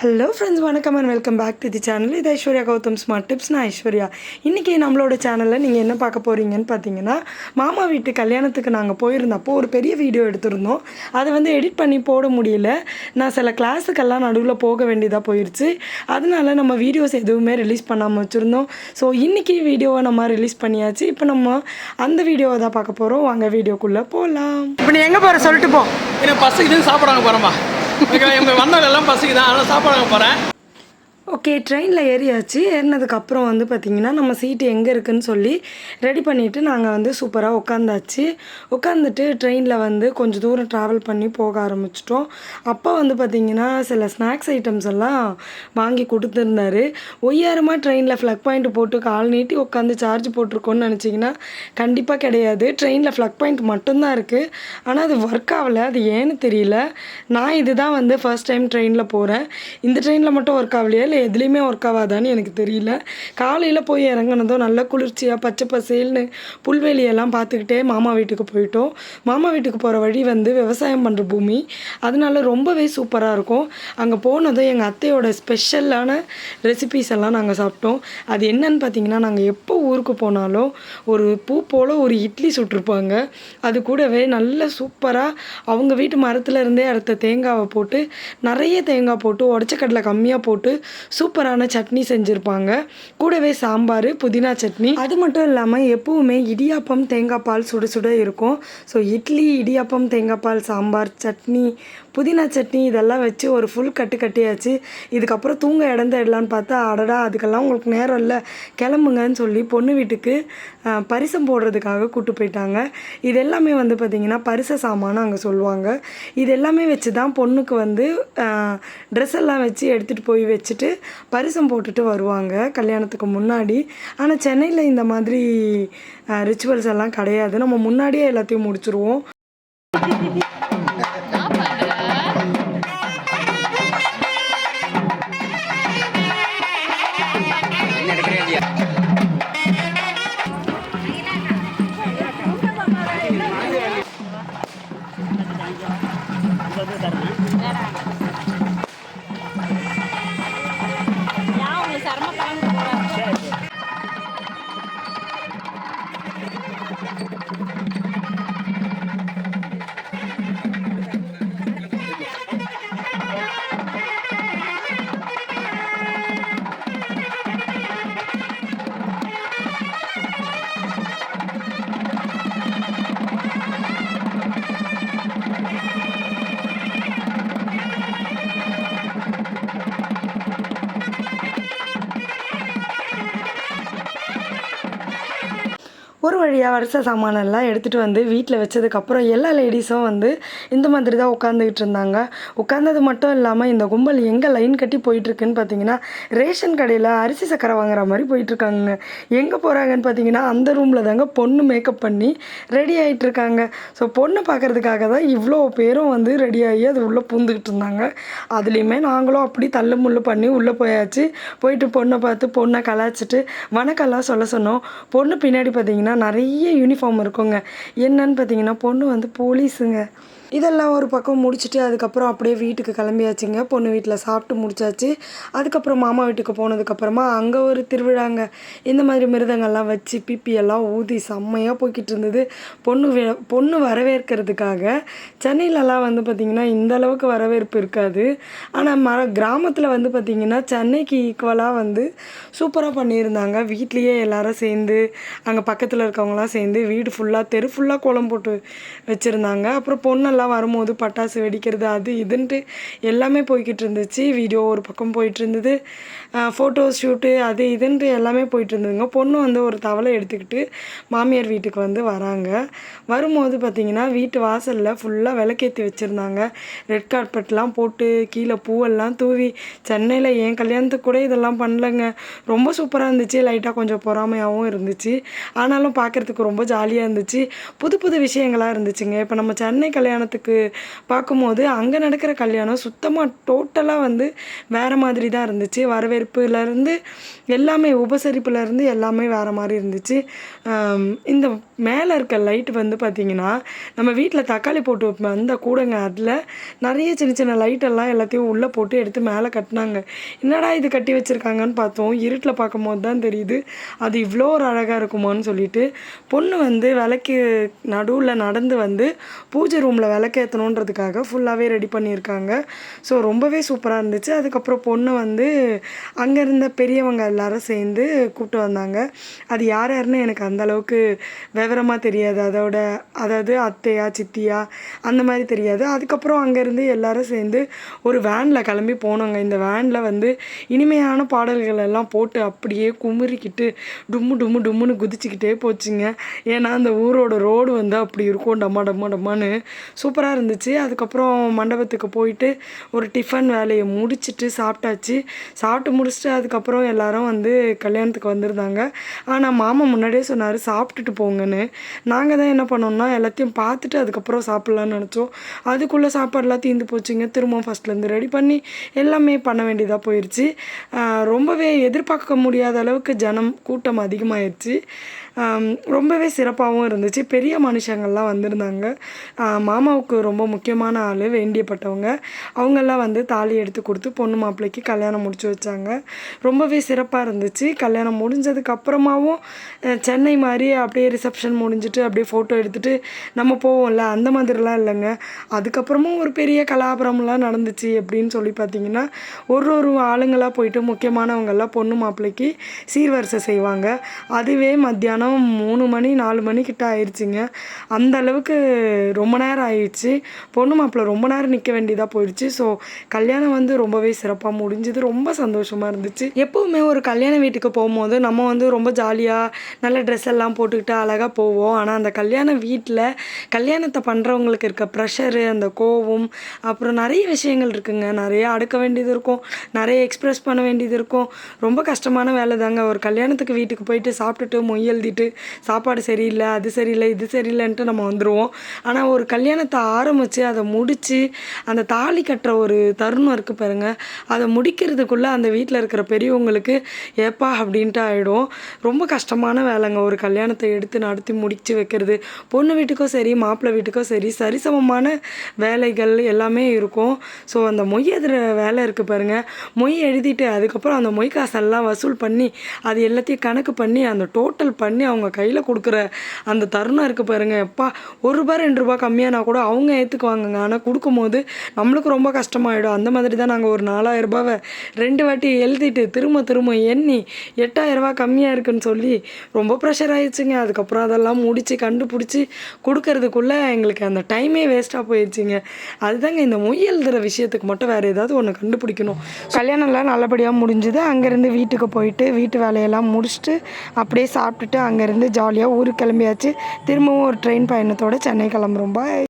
Hello friends வணக்கம் and welcome back to the channel இது Aishwarya Gautham smart tips நான் ஐஸ்வர்யா. இன்றைக்கி நம்மளோட சேனலில் நீங்கள் என்ன பார்க்க போகிறீங்கன்னு பார்த்தீங்கன்னா மாமா வீட்டு கல்யாணத்துக்கு நாங்கள் போயிருந்தப்போ ஒரு பெரிய வீடியோ எடுத்திருந்தோம். அதை வந்து எடிட் பண்ணி போட முடியல. நான் சில கிளாஸுக்கெல்லாம் நடுவில் போக வேண்டியதாக போயிடுச்சு அதனால நம்ம வீடியோஸ் எதுவுமே ரிலீஸ் பண்ணாமல் வச்சுருந்தோம். ஸோ இன்றைக்கி வீடியோவை நம்ம ரிலீஸ் பண்ணியாச்சு. இப்போ நம்ம அந்த வீடியோவை தான் பார்க்க போகிறோம் வாங்க வீடியோக்குள்ளே போகலாம் இப்போ நீ எங்கே போகிற சொல்லிட்டு போ. எனக்கு பசிக்குதுன்னு சாப்பிடாங்க போகிறேம்மா இவங்க எல்லாம் பசிக்குதான் அதனால் சாப்பிடாங்க போகிறேன் ஓகே ட்ரெயினில் ஏறியாச்சு. ஏறினதுக்கப்புறம் வந்து பார்த்திங்கன்னா நம்ம சீட்டு எங்கே இருக்குதுன்னு சொல்லி ரெடி பண்ணிவிட்டு நாங்கள் வந்து சூப்பராக உட்காந்தாச்சு உட்காந்துட்டு ட்ரெயினில் வந்து கொஞ்சம் தூரம் ட்ராவல் பண்ணி போக ஆரம்பிச்சிட்டோம். அப்போ வந்து பார்த்திங்கன்னா சில ஸ்நாக்ஸ் ஐட்டம்ஸ் எல்லாம் வாங்கி கொடுத்துருந்தாரு. ஒய்யாரமாக ட்ரெயினில் ஃப்ளக் பாயிண்ட் போட்டு கால் நீட்டி உட்காந்து சார்ஜ் போட்டிருக்கோன்னு நினச்சிங்கன்னா கண்டிப்பாக கிடையாது. ட்ரெயினில் ஃப்ளக் பாயிண்ட் மட்டும்தான் இருக்குது ஆனால் அது ஒர்க் ஆகலை. அது ஏன்னு தெரியல. நான் இதுதான் வந்து ஃபர்ஸ்ட் டைம் ட்ரெயினில் போகிறேன் இந்த ட்ரெயினில் மட்டும் ஒர்க் ஆகலையா? இல்லை எதுலேயுமே ஒர்க் ஆகாதான்னு எனக்கு தெரியல. காலையில் போய் இறங்கினதும் நல்ல குளிர்ச்சியாக பச்சை பசேல்னு புல்வெளியெல்லாம் பார்த்துக்கிட்டே மாமா வீட்டுக்கு போயிட்டோம். மாமா வீட்டுக்கு போகிற வழி வந்து விவசாயம் பண்ணுற பூமி. அதனால ரொம்பவே சூப்பராக இருக்கும். அங்கே போனதும் எங்கள் அத்தையோட ஸ்பெஷலான ரெசிபீஸ் எல்லாம் நாங்கள் சாப்பிட்டோம். அது என்னன்னு பார்த்தீங்கன்னா நாங்கள் எப்போ ஊருக்கு போனாலும் ஒரு பூ போல் ஒரு இட்லி சுட்டிருப்பாங்க. அது கூடவே நல்ல சூப்பராக அவங்க வீட்டு மரத்தில் இருந்தே அறுத்த தேங்காவை போட்டு நிறைய தேங்காய் போட்டு உடச்ச கடலை கம்மியாக போட்டு சூப்பரான சட்னி செஞ்சுருப்பாங்க. கூடவே சாம்பார் புதினா சட்னி. அது மட்டும் இல்லாமல் எப்போவுமே இடியாப்பம் தேங்காய் பால் சுட சுட இருக்கும். ஸோ இட்லி இடியாப்பம் தேங்காய் பால் சாம்பார் சட்னி புதினா சட்னி இதெல்லாம் வச்சு ஒரு ஃபுல் கட்டு கட்டியாச்சு. இதுக்கப்புறம் தூங்க இடம் தேடலான்னு பார்த்தா அடடா அதுக்கெல்லாம் உங்களுக்கு நேரம் இல்லை. கிளம்புங்கன்னு சொல்லி பொண்ணு வீட்டுக்கு பரிசம் போடுறதுக்காக கூட்டு போயிட்டாங்க. இது எல்லாமே வந்து பார்த்திங்கன்னா பரிச சாமானும் அங்கே சொல்லுவாங்க. இது எல்லாமே வச்சு தான் பொண்ணுக்கு வந்து ட்ரெஸ் எல்லாம் வச்சு எடுத்துகிட்டு போய் வச்சுட்டு பரிசம் போட்டுட்டு வருவாங்க கல்யாணத்துக்கு முன்னாடி. ஆனால் சென்னையில் இந்த மாதிரி ரிச்சுவல்ஸ் எல்லாம் கிடையாது. நம்ம முன்னாடியே எல்லாத்தையும் முடிச்சிருவோம். ஒரு வழியாக வருஷ சாமானெல்லாம் எடுத்துகிட்டு வந்து வீட்டில் வச்சதுக்கப்புறம் எல்லா லேடிஸும் வந்து இந்த மாதிரி தான் உட்காந்துக்கிட்டு இருந்தாங்க. உட்காந்தது மட்டும் இல்லாமல் இந்த கும்பல் எங்கே லைன் கட்டி போயிட்டுருக்குன்னு பார்த்தீங்கன்னா ரேஷன் கடையில் அரிசி சக்கரை வாங்குற மாதிரி போயிட்டுருக்காங்க எங்கே போகிறாங்கன்னு பார்த்தீங்கன்னா அந்த ரூமில் தாங்க பொண்ணு மேக்கப் பண்ணி ரெடி ஆகிட்டுருக்காங்க ஸோ பொண்ணை பார்க்கறதுக்காக தான் இவ்வளோ பேரும் வந்து ரெடி ஆகி அது உள்ளே பூந்துக்கிட்டு இருந்தாங்க. அதுலேயுமே நாங்களும் அப்படி தள்ளு முள்ளு பண்ணி உள்ளே போயாச்சு. போயிட்டு பொண்ணை பார்த்து பொண்ணை கலாய்ச்சிட்டு வணக்கம்லாம் சொல்ல சொன்னோம். பொண்ணு பின்னாடி பார்த்தீங்கன்னா நிறைய யூனிஃபார்ம் இருக்குங்க. என்னன்னு பார்த்தீங்கன்னா பொண்ணு வந்து போலீஸுங்க இதெல்லாம் ஒரு பக்கம் முடிச்சுட்டு அதுக்கப்புறம் அப்படியே வீட்டுக்கு கிளம்பியாச்சுங்க. பொண்ணு வீட்டில் சாப்பிட்டு முடிச்சாச்சு. அதுக்கப்புறம் மாமா வீட்டுக்கு போனதுக்கப்புறமா அங்கே ஒரு திருவிழாங்க. இந்த மாதிரி மிருதங்கள்லாம் வச்சு பிப்பி எல்லாம் ஊதி செம்மையாக போய்கிட்டு இருந்தது. பொண்ணு பொண்ணு வரவேற்கிறதுக்காக சென்னையிலலாம் வந்து பார்த்திங்கன்னா இந்த அளவுக்கு வரவேற்பு இருக்காது. ஆனால் மர கிராமத்தில் வந்து பார்த்திங்கன்னா சென்னைக்கு ஈக்குவலாக வந்து சூப்பராக பண்ணியிருந்தாங்க. வீட்லேயே எல்லாரும் சேர்ந்து அங்கே பக்கத்தில் இருக்கவங்களாம் சேர்ந்து வீடு ஃபுல்லாக தெரு ஃபுல்லாக கோலம் போட்டு வச்சுருந்தாங்க. அப்புறம் பொண்ணெல்லாம் வரும்போது பட்டாசு வெடிக்கிறது அது இதுன்ட்டு எல்லாமே போய்கிட்டு இருந்துச்சு. வீடியோ ஒரு பக்கம் போயிட்டு இருந்தது. ஃபோட்டோ ஷூட்டு அது இதுன்ட்டு எல்லாமே போயிட்டு இருந்ததுங்க. பொண்ணு வந்து ஒரு தவளை எடுத்துக்கிட்டு மாமியார் வீட்டுக்கு வந்து வராங்க. வரும்போது பார்த்திங்கன்னா வீட்டு வாசலில் ஃபுல்லாக விளக்கேற்றி வச்சுருந்தாங்க. ரெட் கார்பெட்லாம் போட்டு கீழே பூவெல்லாம் தூவி சென்னையில் என் கல்யாணத்துக்கு கூட இதெல்லாம் பண்ணலங்க. ரொம்ப சூப்பராக இருந்துச்சு. லைட்டாக கொஞ்சம் பொறாமையாகவும் இருந்துச்சு. ஆனாலும் பார்க்குறதுக்கு ரொம்ப ஜாலியாக இருந்துச்சு. புது புது விஷயங்களாக இருந்துச்சுங்க. இப்போ நம்ம சென்னை கல்யாணத்துக்கு பார்க்கும்போது அங்கே நடக்கிற கல்யாணம் சுத்தமாக டோட்டலாக வந்து வேறு மாதிரி தான் இருந்துச்சு. வரவேற்புலேருந்து எல்லாமே உபசரிப்புலேருந்து எல்லாமே வேறு மாதிரி இருந்துச்சு. இந்த மேலே இருக்க லைட் வந்து பார்த்திங்கன்னா நம்ம வீட்டில் தக்காளி போட்டு வைப்போம் அந்த கூடங்க அதில் நிறைய சின்ன சின்ன லைட்டெல்லாம் எல்லாத்தையும் உள்ளே போட்டு எடுத்து மேலே கட்டினாங்க. என்னடா இது கட்டி வச்சுருக்காங்கன்னு பார்த்தோம். இருட்டில் பார்க்கும்போது தான் தெரியுது அது இவ்வளோ ஒரு அழகாக இருக்குமான்னு சொல்லிட்டு பொண்ணு வந்து விளக்கு நடுவில் நடந்து வந்து பூஜை ரூமில் விளக்கேற்றணுன்றதுக்காக ஃபுல்லாகவே ரெடி பண்ணியிருக்காங்க. ஸோ ரொம்பவே சூப்பராக இருந்துச்சு. அதுக்கப்புறம் பொண்ணு வந்து அங்கே இருந்த பெரியவங்க எல்லாரும் சேர்ந்து கூப்பிட்டு வந்தாங்க. அது யார் யாருன்னு எனக்கு அந்தளவுக்கு விவரமாக தெரியாது. அதோட அதாவது அத்தையா சித்தியா அந்த மாதிரி தெரியாது. அதுக்கப்புறம் அங்கேருந்து எல்லாரும் சேர்ந்து ஒரு வேனில் கிளம்பி போனோங்க. இந்த வேனில் வந்து இனிமையான பாடல்கள் எல்லாம் போட்டு அப்படியே குமுறிக்கிட்டு டும்மு டும்மு டும்முன்னு குதிச்சுக்கிட்டே போச்சுங்க. ஏன்னா அந்த ஊரோட ரோடு வந்து அப்படி இருக்கும். டம்மா டம்மா டம்மான்னு. சூப்பராக இருந்துச்சு. அதுக்கப்புறம் மண்டபத்துக்கு போயிட்டு ஒரு டிஃபன் வேலையை முடிச்சுட்டு சாப்பிட்டாச்சு. சாப்பிட்டு முடிச்சுட்டு அதுக்கப்புறம் எல்லாரும் வந்து கல்யாணத்துக்கு வந்திருந்தாங்க. ஆனால் மாமா முன்னாடியே சொன்னார் சாப்பிட்டுட்டு போங்கன்னு. நாங்கள் தான் என்ன பண்ணோம்னா எல்லாத்தையும் பார்த்துட்டு அதுக்கப்புறம் சாப்பிட்லான்னு நினச்சோம். அதுக்குள்ளே சாப்பாடுலாம் தீந்து போச்சுங்க. திரும்பவும் ஃபஸ்ட்லேருந்து ரெடி பண்ணி எல்லாமே பண்ண வேண்டியதாக போயிடுச்சு ரொம்பவே எதிர்பார்க்க முடியாத அளவுக்கு ஜனம் கூட்டம் அதிகமாகிடுச்சு ரொம்பவே சிறப்பாகவும் இருந்துச்சு. பெரிய மனுஷங்கள்லாம் வந்திருந்தாங்க. மாமா அம்மாவுக்கு ரொம்ப முக்கியமான ஆள் வேண்டியப்பட்டவங்க. அவங்கெல்லாம் வந்து தாலி எடுத்து கொடுத்து பொண்ணு மாப்பிள்ளைக்கு கல்யாணம் முடிச்சு வச்சாங்க. ரொம்பவே சிறப்பாக இருந்துச்சு. கல்யாணம் முடிஞ்சதுக்கு அப்புறமாவும் சென்னை மாதிரி அப்படியே ரிசப்ஷன் முடிஞ்சிட்டு அப்படியே ஃபோட்டோ எடுத்துகிட்டு நம்ம போவோம்ல அந்த மாதிரிலாம் இல்லைங்க. அதுக்கப்புறமும் ஒரு பெரிய கலாபரம்லாம் நடந்துச்சு அப்படின்னு சொல்லி பார்த்தீங்கன்னா ஒரு ஒரு ஆளுங்களாக போயிட்டு முக்கியமானவங்கெல்லாம் பொண்ணு மாப்பிள்ளைக்கு சீர்வரிசை செய்வாங்க. அதுவே மத்தியானம் மூணு மணி நாலு மணி கிட்ட ஆயிடுச்சுங்க அந்த அளவுக்கு ரொம்ப நேரம் ஆயிடுச்சு பொண்ணு மாப்பிள்ளை ரொம்ப நேரம் நிற்க வேண்டியதாக போயிடுச்சு. ஸோ கல்யாணம் வந்து ரொம்பவே சிறப்பாக முடிஞ்சுது. ரொம்ப சந்தோஷமாக இருந்துச்சு. எப்போவுமே ஒரு கல்யாண வீட்டுக்கு போகும்போது நம்ம வந்து ரொம்ப ஜாலியாக நல்ல ட்ரெஸ் எல்லாம் போட்டுக்கிட்டு அழகாக போவோம். ஆனால் அந்த கல்யாண வீட்டில் கல்யாணத்தை பண்ணுறவங்களுக்கு இருக்க ப்ரெஷரு அந்த கோவம் அப்புறம் நிறைய விஷயங்கள் இருக்குங்க. நிறைய அடுக்க வேண்டியது இருக்கும். நிறைய எக்ஸ்ப்ரெஸ் பண்ண வேண்டியது இருக்கும். ரொம்ப கஷ்டமான வேலை தாங்க. ஒரு கல்யாணத்துக்கு வீட்டுக்கு போயிட்டு சாப்பிட்டுட்டு மொய் எழுதிட்டு சாப்பாடு சரியில்லை அது சரியில்லை இது சரியில்லைன்ட்டு நம்ம வந்துடுவோம் ஆனால் ஒரு கல்யாணத்தை ஆரம்பித்து அதை முடித்து அந்த தாலி கட்டுற ஒரு தருணம் இருக்குது பாருங்க. அதை முடிக்கிறதுக்குள்ளே அந்த வீட்டில் இருக்கிற பெரியவங்களுக்கு ஏப்பா அப்படின்ட்டு ஆகிடும் ரொம்ப கஷ்டமான வேலைங்க. ஒரு கல்யாணத்தை எடுத்து நடத்தி முடித்து வைக்கிறது. பொண்ணு வீட்டுக்கும் சரி மாப்பிள்ளை வீட்டுக்கும் சரி சரிசமமான வேலைகள் எல்லாமே இருக்கும். ஸோ அந்த மொய் எதிர வேலை இருக்குது பாருங்க. மொய் எழுதிட்டு அதுக்கப்புறம் அந்த மொய் காசெல்லாம் வசூல் பண்ணி அது எல்லாத்தையும் கணக்கு பண்ணி அந்த டோட்டல் பண்ணி அவங்க கையில் கொடுக்குற அந்த தருணம் இருக்குது பாருங்க. எப்பா ஒரு ரூபாய் ரெண்டு ரூபா கம்மியானா கூட அவங்க ஏற்றுக்குவாங்கங்க ஆனால் கொடுக்கும்போது நம்மளுக்கு ரொம்ப கஷ்டமாயிடும். அந்த மாதிரி தான் நாங்கள் ஒரு நாலாயிரரூபாவை ரெண்டு வாட்டி எழுதிட்டு திரும்ப திரும்ப எண்ணி எட்டாயிரரூபா கம்மியாக இருக்குன்னு சொல்லி ரொம்ப ப்ரெஷர் ஆயிடுச்சுங்க. அதுக்கப்புறம் அதெல்லாம் முடித்து கண்டுபிடிச்சி கொடுக்கறதுக்குள்ளே எங்களுக்கு அந்த டைமே வேஸ்ட்டாக போயிடுச்சுங்க. அதுதாங்க இந்த மொய் எழுதுகிற விஷயத்துக்கு மட்டும் வேறு ஏதாவது ஒன்று கண்டுபிடிக்கணும். கல்யாணம்லாம் நல்லபடியாக முடிஞ்சுது. அங்கேருந்து வீட்டுக்கு போயிட்டு வீட்டு வேலையெல்லாம் முடிச்சுட்டு அப்படியே சாப்பிட்டுட்டு அங்கேருந்து ஜாலியாக ஊருக்கு கிளம்பியாச்சு. திரும்பவும் ஒரு ட்ரெயின் பயணத்தோடு சென்னை கிளம்புறோம். பாய்